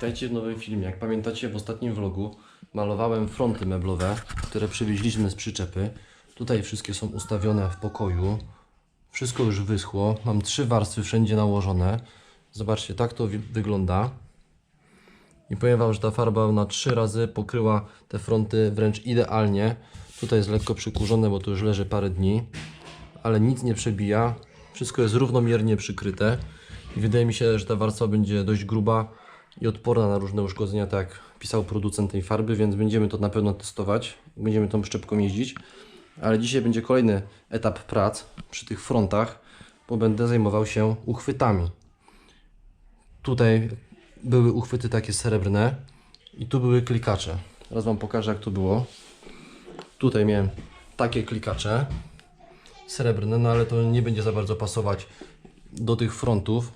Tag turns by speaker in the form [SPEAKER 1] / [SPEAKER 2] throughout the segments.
[SPEAKER 1] Witajcie w nowym filmie. Jak pamiętacie w ostatnim vlogu malowałem fronty meblowe, które przywieźliśmy z przyczepy. Tutaj wszystkie są ustawione w pokoju. Wszystko już wyschło. Mam trzy warstwy wszędzie nałożone. Zobaczcie, tak to wygląda. I powiem Wam, że ta farba na trzy razy pokryła te fronty wręcz idealnie. Tutaj jest lekko przykurzone, bo to już leży parę dni. Ale nic nie przebija. Wszystko jest równomiernie przykryte. I wydaje mi się, że ta warstwa będzie dość gruba i odporna na różne uszkodzenia, tak jak pisał producent tej farby, więc będziemy to na pewno testować. Będziemy tą szczepką jeździć. Ale dzisiaj będzie kolejny etap prac przy tych frontach, bo będę zajmował się uchwytami. Tutaj były uchwyty takie srebrne i tu były klikacze. Teraz Wam pokażę jak to było. Tutaj miałem takie klikacze srebrne, no ale to nie będzie za bardzo pasować do tych frontów.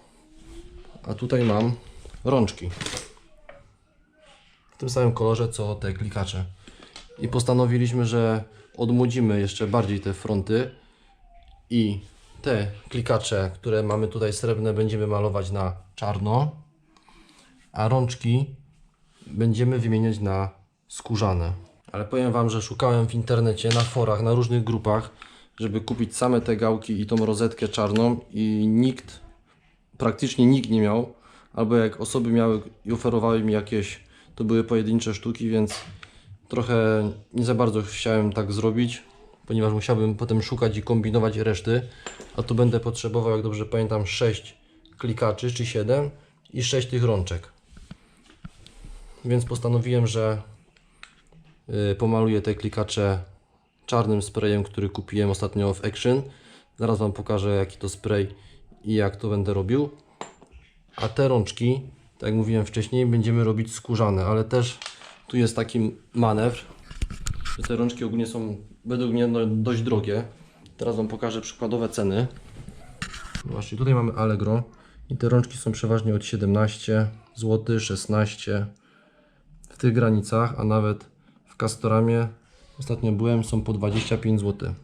[SPEAKER 1] A tutaj mam rączki. W tym samym kolorze co te klikacze. I postanowiliśmy, że odmłodzimy jeszcze bardziej te fronty i te klikacze, które mamy tutaj srebrne, będziemy malować na czarno, a rączki będziemy wymieniać na skórzane. Ale powiem Wam, że szukałem w internecie, na forach, na różnych grupach, żeby kupić same te gałki i tą rozetkę czarną i nikt, praktycznie nikt nie miał, albo jak osoby miały i oferowały mi jakieś, to były pojedyncze sztuki, więc trochę nie za bardzo chciałem tak zrobić, ponieważ musiałbym potem szukać i kombinować reszty, a tu będę potrzebował, jak dobrze pamiętam, 6 klikaczy czy 7 i 6 tych rączek. Więc postanowiłem, że y, pomaluję te klikacze czarnym sprayem, który kupiłem ostatnio w Action. Zaraz Wam pokażę jaki to spray i jak to będę robił. A te rączki, tak jak mówiłem wcześniej, będziemy robić skórzane, ale też tu jest taki manewr, że te rączki ogólnie są według mnie no, dość drogie. Teraz Wam pokażę przykładowe ceny. Właśnie tutaj mamy Allegro i te rączki są przeważnie od 17 zł, 16 w tych granicach, a nawet w Castoramie ostatnio byłem, są po 25 zł.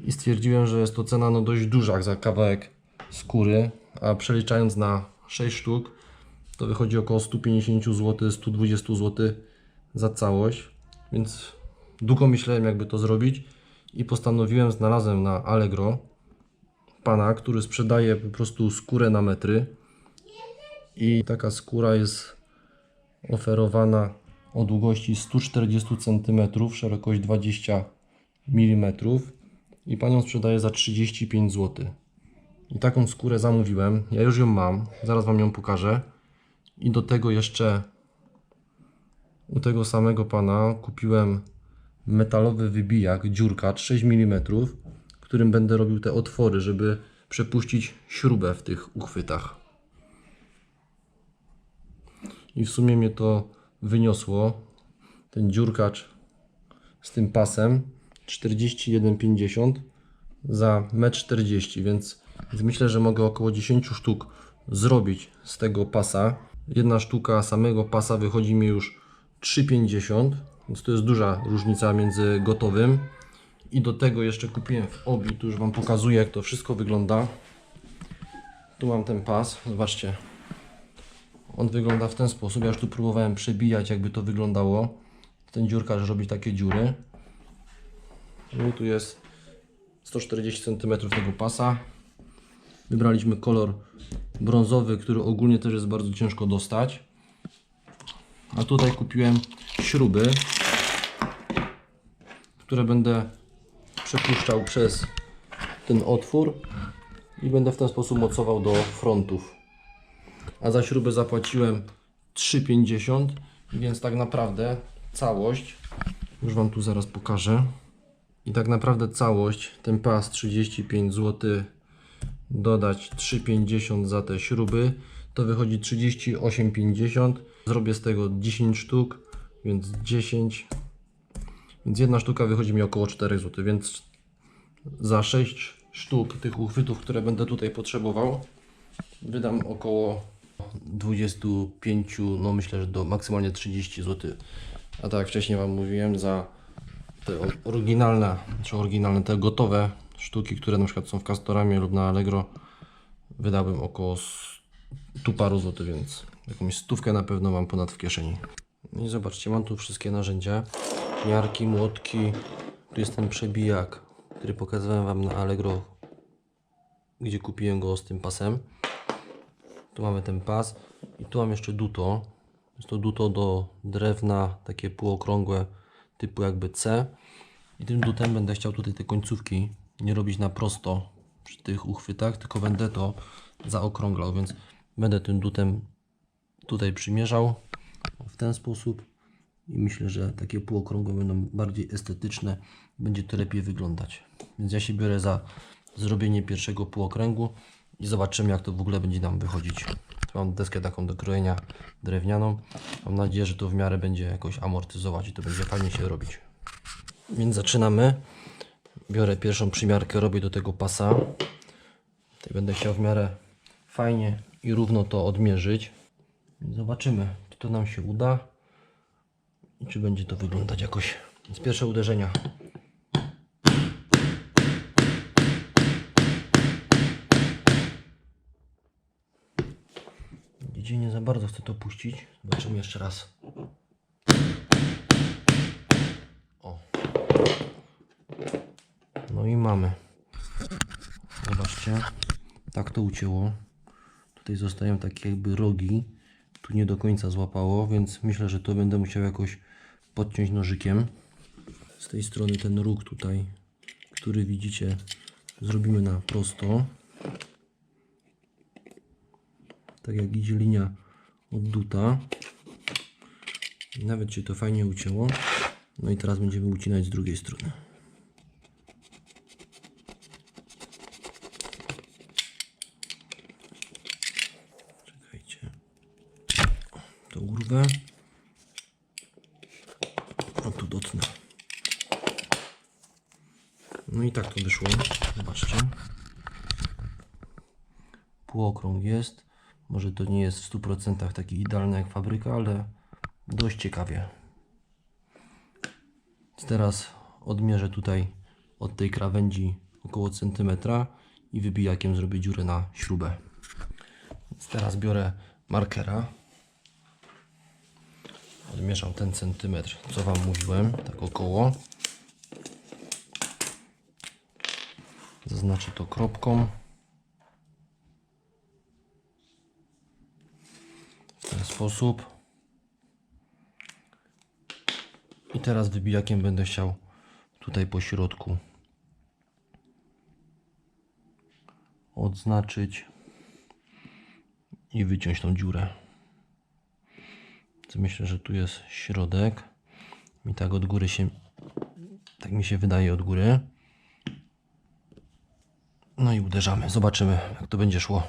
[SPEAKER 1] I stwierdziłem, że jest to cena no dość duża za kawałek skóry, a przeliczając na 6 sztuk, to wychodzi około 150 zł, 120 zł za całość. Więc długo myślałem, jakby to zrobić i postanowiłem, znalazłem na Allegro pana, który sprzedaje po prostu skórę na metry. I taka skóra jest oferowana o długości 140 cm, szerokość 20 mm i pan ją sprzedaje za 35 zł. I taką skórę zamówiłem. Ja już ją mam, zaraz wam ją pokażę. I do tego jeszcze u tego samego pana kupiłem metalowy wybijak, dziurkacz 6 mm, którym będę robił te otwory, żeby przepuścić śrubę w tych uchwytach. I w sumie mnie to wyniosło, ten dziurkacz z tym pasem 41,50 za 1,40 m, więc, więc myślę, że mogę około 10 sztuk zrobić z tego pasa. Jedna sztuka samego pasa wychodzi mi już 3,50, więc to jest duża różnica między gotowym. I do tego jeszcze kupiłem w Obi, tu już Wam pokazuję jak to wszystko wygląda. Tu mam ten pas, zobaczcie. On wygląda w ten sposób, ja już tu próbowałem przebijać jakby to wyglądało. Ten dziurkarz robi takie dziury. No i tu jest 140 cm tego pasa. Wybraliśmy kolor brązowy, który ogólnie też jest bardzo ciężko dostać. A tutaj kupiłem śruby, które będę przepuszczał przez ten otwór i będę w ten sposób mocował do frontów. A za śrubę zapłaciłem 3,50, więc tak naprawdę całość, już Wam tu zaraz pokażę. I tak naprawdę całość, ten pas 35 zł, dodać 3,50 za te śruby, to wychodzi 38,50. Zrobię z tego 10 sztuk, więc 10. Więc jedna sztuka wychodzi mi około 4 zł, więc za 6 sztuk tych uchwytów, które będę tutaj potrzebował, wydam około 25, no myślę, że do maksymalnie 30 zł. A tak jak wcześniej Wam mówiłem, za te oryginalne, czy oryginalne, te gotowe sztuki, które na przykład są w Castoramie lub na Allegro, wydałbym około tu paru złotych, więc jakąś stówkę na pewno mam ponad w kieszeni. No I zobaczcie, mam tu wszystkie narzędzia. Miarki, młotki. Tu jest ten przebijak, który pokazywałem Wam na Allegro, gdzie kupiłem go z tym pasem. Tu mamy ten pas i tu mam jeszcze duto. Jest to duto do drewna, takie półokrągłe, typu jakby C. I tym dutem będę chciał tutaj te końcówki nie robić na prosto przy tych uchwytach, tylko będę to zaokrąglał, więc będę tym dutem tutaj przymierzał w ten sposób i myślę, że takie półokrągłe będą bardziej estetyczne, będzie to lepiej wyglądać. Więc ja się biorę za zrobienie pierwszego półokręgu i zobaczymy jak to w ogóle będzie nam wychodzić. Mam deskę taką do krojenia drewnianą. Mam nadzieję, że to w miarę będzie jakoś amortyzować i to będzie fajnie się robić. Więc zaczynamy. Biorę pierwszą przymiarkę, robię do tego pasa. Tutaj będę chciał w miarę fajnie i równo to odmierzyć. Zobaczymy, czy to nam się uda i czy będzie to wyglądać jakoś. Więc pierwsze uderzenia. Widzicie, nie za bardzo chcę to puścić. Zobaczymy jeszcze raz. No i mamy. Zobaczcie. Tak to ucięło. Tutaj zostają takie jakby rogi. Tu nie do końca złapało, więc myślę, że to będę musiał jakoś podciąć nożykiem. Z tej strony ten róg tutaj, który widzicie, zrobimy na prosto. Tak jak idzie linia odduta. Nawet się to fajnie ucięło. No i teraz będziemy ucinać z drugiej strony. Czekajcie. Tą urwę. O, tu dotnę. No i tak to wyszło. Zobaczcie. Półokrąg jest. Może to nie jest w 100% taki idealny jak fabryka, ale dość ciekawie. Teraz odmierzę tutaj od tej krawędzi około centymetra i wybijakiem zrobię dziurę na śrubę. Więc teraz biorę markera. Odmierzam ten centymetr, co Wam mówiłem, tak około. Zaznaczę to kropką. Ten sposób. I teraz wybijakiem będę chciał tutaj po środku odznaczyć i wyciąć tą dziurę. Myślę, że tu jest środek. Mi tak od góry się, tak mi się wydaje od góry. No i uderzamy. Zobaczymy, jak to będzie szło.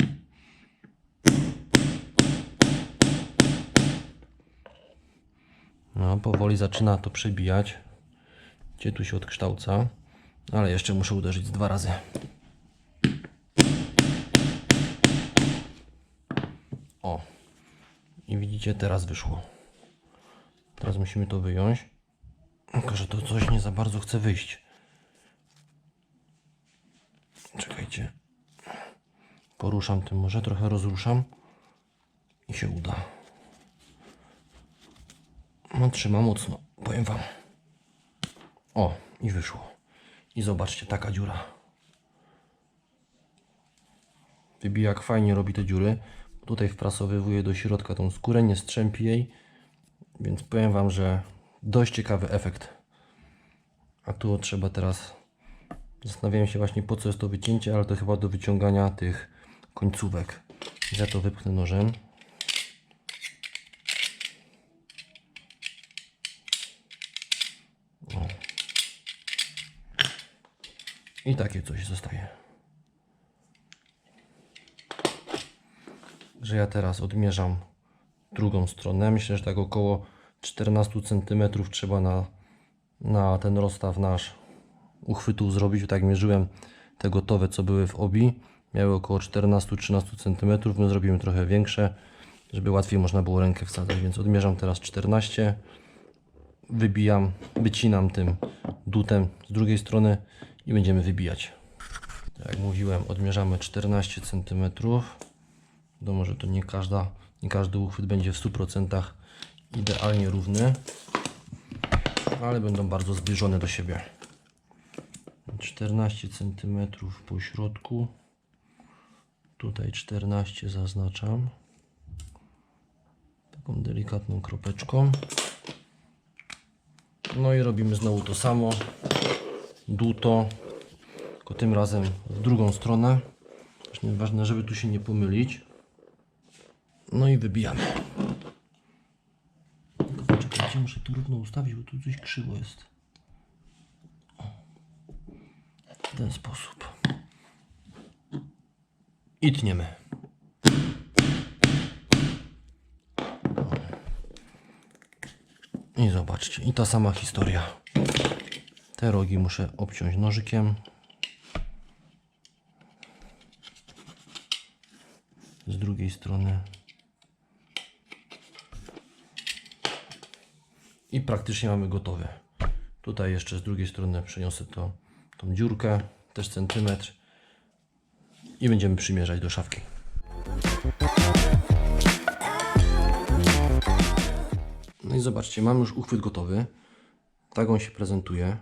[SPEAKER 1] No, powoli zaczyna to przebijać. Gdzie tu się odkształca. Ale jeszcze muszę uderzyć dwa razy. O. I widzicie, teraz wyszło. Teraz musimy to wyjąć. Tylko, że to coś nie za bardzo chce wyjść. Czekajcie. Poruszam tym, może trochę rozruszam i się uda. No, trzyma mocno, powiem Wam. O, i wyszło. I zobaczcie, taka dziura. Wybijak fajnie robi te dziury. Tutaj wprasowywuje do środka tą skórę, nie strzępi jej. Więc powiem Wam, że dość ciekawy efekt. A tu trzeba teraz... Zastanawiałem się właśnie po co jest to wycięcie, ale to chyba do wyciągania tych końcówek. Ja to wypchnę nożem. I takie coś zostaje. Że ja teraz odmierzam drugą stronę. Myślę, że tak około 14 cm trzeba na, na ten rozstaw nasz uchwytów zrobić. Tak mierzyłem te gotowe, co były w obi. Miały około 14-13 cm. My zrobimy trochę większe, żeby łatwiej można było rękę wsadzać. Więc odmierzam teraz 14 wybijam, wycinam tym dutem z drugiej strony i będziemy wybijać. Tak jak mówiłem, odmierzamy 14 cm. Wiadomo, że to nie każda, nie każdy uchwyt będzie w 100% idealnie równy, ale będą bardzo zbliżone do siebie. 14 cm po środku. Tutaj 14 zaznaczam. Taką delikatną kropeczką. No i robimy znowu to samo. Dłuto, tylko tym razem w drugą stronę. Właśnie ważne, żeby tu się nie pomylić. No i wybijamy. Tylko muszę to równo ustawić, bo tu coś krzywo jest. W ten sposób. I tniemy. I zobaczcie, i ta sama historia. Te rogi muszę obciąć nożykiem. Z drugiej strony. I praktycznie mamy gotowe. Tutaj jeszcze z drugiej strony przeniosę to, tą dziurkę, też centymetr. I będziemy przymierzać do szafki. No i zobaczcie, mam już uchwyt gotowy. Tak on się prezentuje.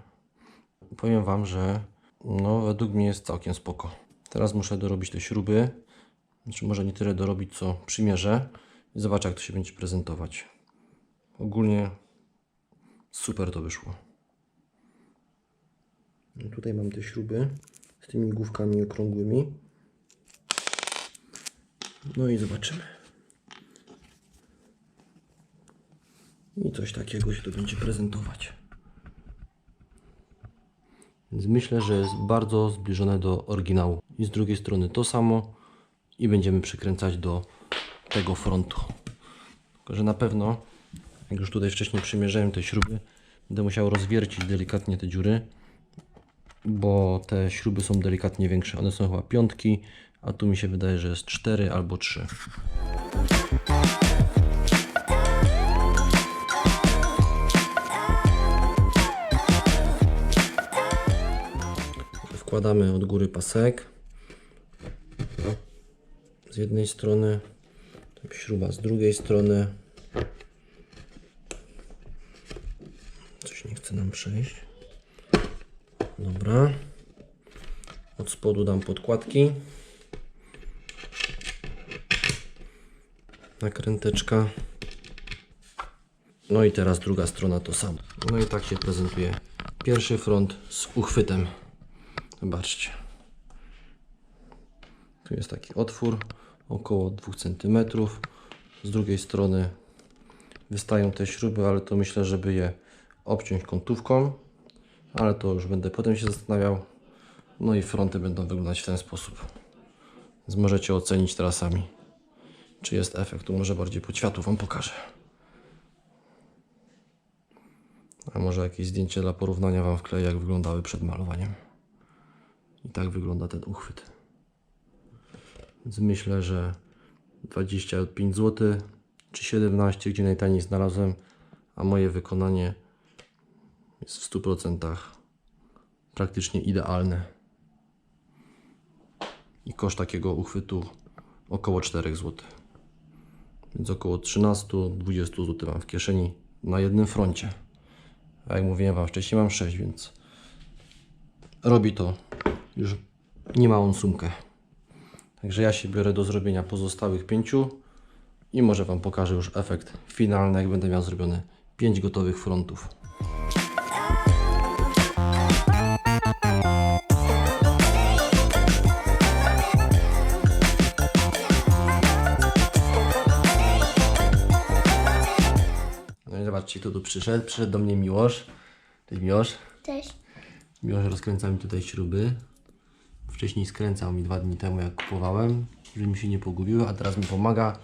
[SPEAKER 1] Powiem Wam, że no, według mnie jest całkiem spoko. Teraz muszę dorobić te śruby. Znaczy może nie tyle dorobić, co przymierzę. I zobaczę, jak to się będzie prezentować. Ogólnie super to wyszło. No tutaj mam te śruby z tymi główkami okrągłymi. No i zobaczymy. I coś takiego się to będzie prezentować. Więc myślę, że jest bardzo zbliżone do oryginału. I z drugiej strony to samo i będziemy przykręcać do tego frontu. Tylko, że na pewno, jak już tutaj wcześniej przymierzyłem te śruby, będę musiał rozwiercić delikatnie te dziury, bo te śruby są delikatnie większe. One są chyba piątki, a tu mi się wydaje, że jest 4 albo 3. Wkładamy od góry pasek. Z jednej strony, tam śruba z drugiej strony. Coś nie chce nam przejść. Dobra. Od spodu dam podkładki. Nakręteczka. No i teraz druga strona to samo. No i tak się prezentuje pierwszy front z uchwytem. Zobaczcie. Tu jest taki otwór około 2 cm. Z drugiej strony wystają te śruby, ale to myślę, żeby je obciąć kątówką. Ale to już będę potem się zastanawiał. No i fronty będą wyglądać w ten sposób. Więc możecie ocenić teraz sami, czy jest efekt. Tu może bardziej pod światło Wam pokażę. A może jakieś zdjęcie dla porównania Wam wkleję, jak wyglądały przed malowaniem. I tak wygląda ten uchwyt. Więc myślę, że 25 zł czy 17, gdzie najtaniej znalazłem, a moje wykonanie jest w 100% praktycznie idealne. I koszt takiego uchwytu około 4 zł. Więc około 13-20 zł mam w kieszeni na jednym froncie. A jak mówiłem Wam wcześniej, mam 6, więc robi to już niemałą sumkę. Także ja się biorę do zrobienia pozostałych pięciu i może Wam pokażę już efekt finalny, jak będę miał zrobione 5 gotowych frontów. No i zobaczcie, kto tu przyszedł. Przyszedł do mnie Miłosz. Cześć Miłosz.
[SPEAKER 2] Cześć.
[SPEAKER 1] Miłosz rozkręca mi tutaj śruby. Wcześniej skręcał mi dwa dni temu, jak kupowałem, żeby mi się nie pogubiły, a teraz mi pomaga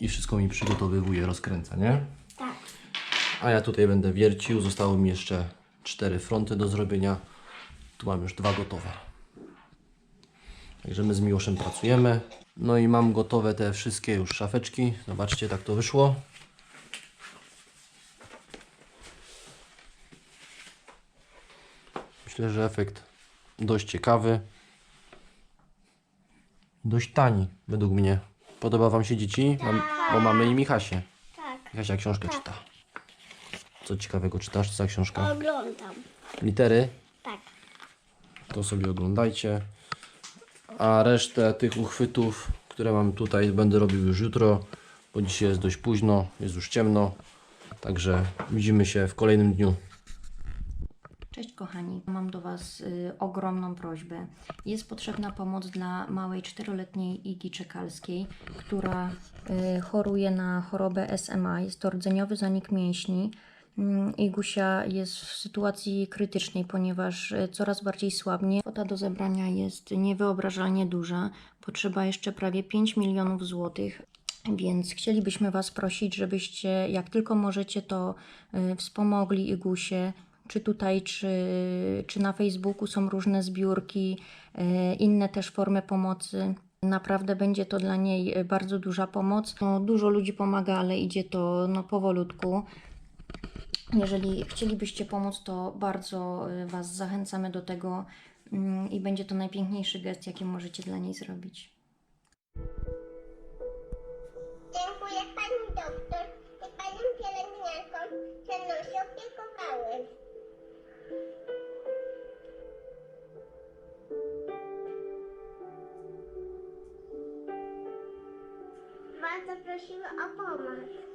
[SPEAKER 1] i wszystko mi przygotowywuje, rozkręca, nie?
[SPEAKER 2] Tak.
[SPEAKER 1] A ja tutaj będę wiercił. Zostały mi jeszcze cztery fronty do zrobienia. Tu mam już dwa gotowe. Także my z Miłoszem pracujemy. No i mam gotowe te wszystkie już szafeczki. Zobaczcie, tak to wyszło. Myślę, że efekt dość ciekawy. Dość tani, według mnie. Podoba Wam się dzieci? Mam, bo mamy i Michasię.
[SPEAKER 2] Tak.
[SPEAKER 1] Michasia książkę czyta. Co ciekawego czytasz? Co za książka?
[SPEAKER 2] Oglądam.
[SPEAKER 1] Litery?
[SPEAKER 2] Tak.
[SPEAKER 1] To sobie oglądajcie. A resztę tych uchwytów, które mam tutaj, będę robił już jutro, bo dzisiaj jest dość późno, jest już ciemno. Także widzimy się w kolejnym dniu.
[SPEAKER 3] Kochani, mam do Was y, ogromną prośbę. Jest potrzebna pomoc dla małej czteroletniej Igi Czekalskiej, która y, choruje na chorobę SMA. Jest to rdzeniowy zanik mięśni. Mm, Igusia jest w sytuacji krytycznej, ponieważ y, coraz bardziej słabnie. Kwota do zebrania jest niewyobrażalnie duża. Potrzeba jeszcze prawie 5 milionów złotych. Więc chcielibyśmy Was prosić, żebyście jak tylko możecie, to y, wspomogli Igusie, czy tutaj, czy, czy na Facebooku są różne zbiórki, y, inne też formy pomocy. Naprawdę będzie to dla niej y, bardzo duża pomoc. No, dużo ludzi pomaga, ale idzie to no, powolutku. Jeżeli chcielibyście pomóc, to bardzo y, Was zachęcamy do tego mm, i będzie to najpiękniejszy gest, jaki możecie dla niej zrobić.
[SPEAKER 4] Dziękuję pani doktor i paniom pielęgniarkom, że mną opiekowały. Bardzo prosimy o pomoc.